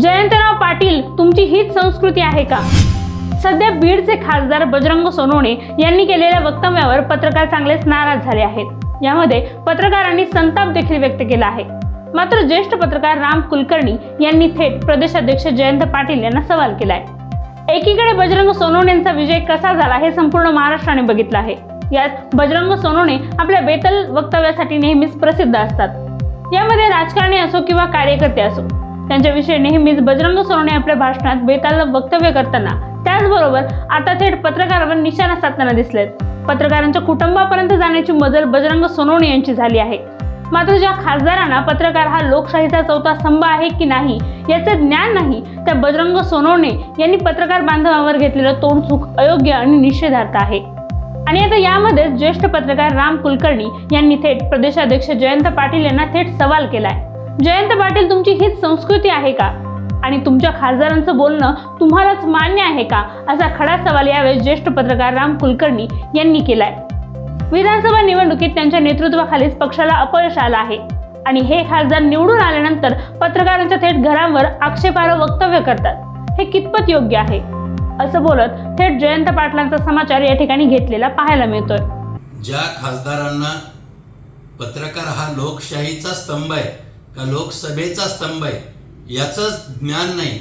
जयंतराव पाटील तुमची हीच संस्कृती आहे का? सध्या बीडचे खासदार बजरंग सोनवणे यांनी केलेल्या वक्तव्यावर पत्रकार चांगलेच नाराज झाले आहेत. यामध्ये पत्रकारांनी संताप देखील व्यक्त केला आहे. मात्र ज्येष्ठ पत्रकार राम कुलकर्णी यांनी थेट प्रदेशाध्यक्ष जयंत पाटील यांना सवाल केलाय. एकीकडे बजरंग सोनवणेंचा विजय कसा झाला हे संपूर्ण महाराष्ट्राने बघितलं आहे. यात बजरंग सोनवणे आपल्या बेतल वक्तव्यासाठी नेहमीच प्रसिद्ध असतात. यामध्ये राजकारणी असो किंवा कार्यकर्ते असो त्यांच्याविषयी नेहमीच बजरंग सोनवणे आपल्या भाषणात बेताल वक्तव्य करताना. त्याचबरोबर आता थेट पत्रकारांवर निशाणा साधताना दिसलेत. पत्रकारांच्या कुटुंबापर्यंत जाण्याची मजल बजरंग सोनवणे यांची झाली आहे. मात्र ज्या खासदारांना पत्रकार हा लोकशाहीचा चौथा स्तंभ आहे की नाही याचे ज्ञान नाही त्या बजरंग सोनवणे यांनी पत्रकार बांधवांवर घेतलेलं तोंड चूक अयोग्य आणि निषेधार्थ आहे. आणि आता यामध्येच ज्येष्ठ पत्रकार राम कुलकर्णी यांनी थेट प्रदेशाध्यक्ष जयंत पाटील यांना थेट सवाल केलाय. जयंत पाटील तुमची हीच संस्कृती आहे का? आणि तुमच्या खासदारांचं बोलणं तुम्हालाच मान्य आहे का? असा खडा सवाल यावेळी ज्येष्ठ पत्रकार राम कुलकर्णी यांनी केलाय. विधानसभा निवडणुकीत त्यांच्या नेतृत्वाखालीच पक्षाला अपयश आलं आहे. आणि हे खासदार निवडून आल्यानंतर पत्रकारांच्या थेट घरांवर आक्षेपार्ह वक्तव्य करतात. हे कितपत योग्य आहे? असं बोलत थेट जयंत पाटलांचा समाचार या ठिकाणी घेतलेला पाहायला मिळतोय. ज्या खासदारांना पत्रकार हा लोकशाहीचा स्तंभ आहे का लोकसभेचा स्तंभ आहे याचंच ज्ञान नाही.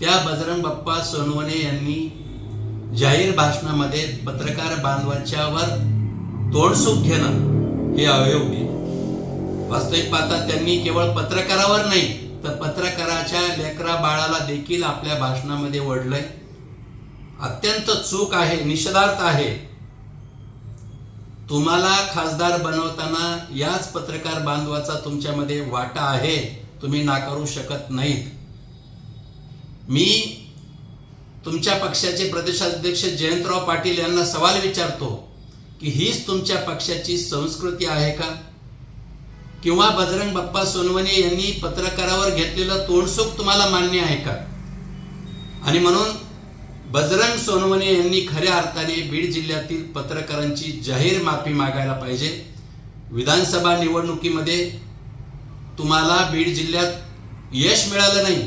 त्या बजरंग बाप्पा सोनवणे यांनी जाहीर भाषणामध्ये पत्रकार बांधवांच्यावर तोडसूक घेणं हे अयोग्य आहे. वास्तविक पाहता त्यांनी केवळ पत्रकारावर नाही तर पत्रकाराच्या लेकरा बाळाला देखील आपल्या भाषणामध्ये ओढलंय अत्यंत चूक आहे निषेधार्थ आहे. तुम्हाला खासदार बनवताना याच पत्रकार बांधवाचा तुमच्यामध्ये वाटा आहे तुम्ही नाकारू शकत नाहीत. मी तुमच्या पक्षाचे प्रदेशाध्यक्ष जयंतराव पाटील यांना सवाल विचारतो की हीच तुमच्या पक्षाची संस्कृती आहे का? किंवा बजरंग बाप्पा सोनवणे यांनी पत्रकारावर घेतलेलं तोंडसुख तुम्हाला मान्य आहे का? आणि म्हणून बजरंग सोनवणे यांनी खऱ्या अर्थाने बीड जिल्ह्यातील पत्रकारांची जाहीर माफी मागायला पाहिजे. विधानसभा निवडणुकीमध्ये तुम्हाला बीड जिल्ह्यात यश मिळालं नाही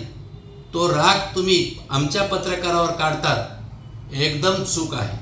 तो राग तुम्ही आमच्या पत्रकारावर काढतात. एकदम चूक आहे.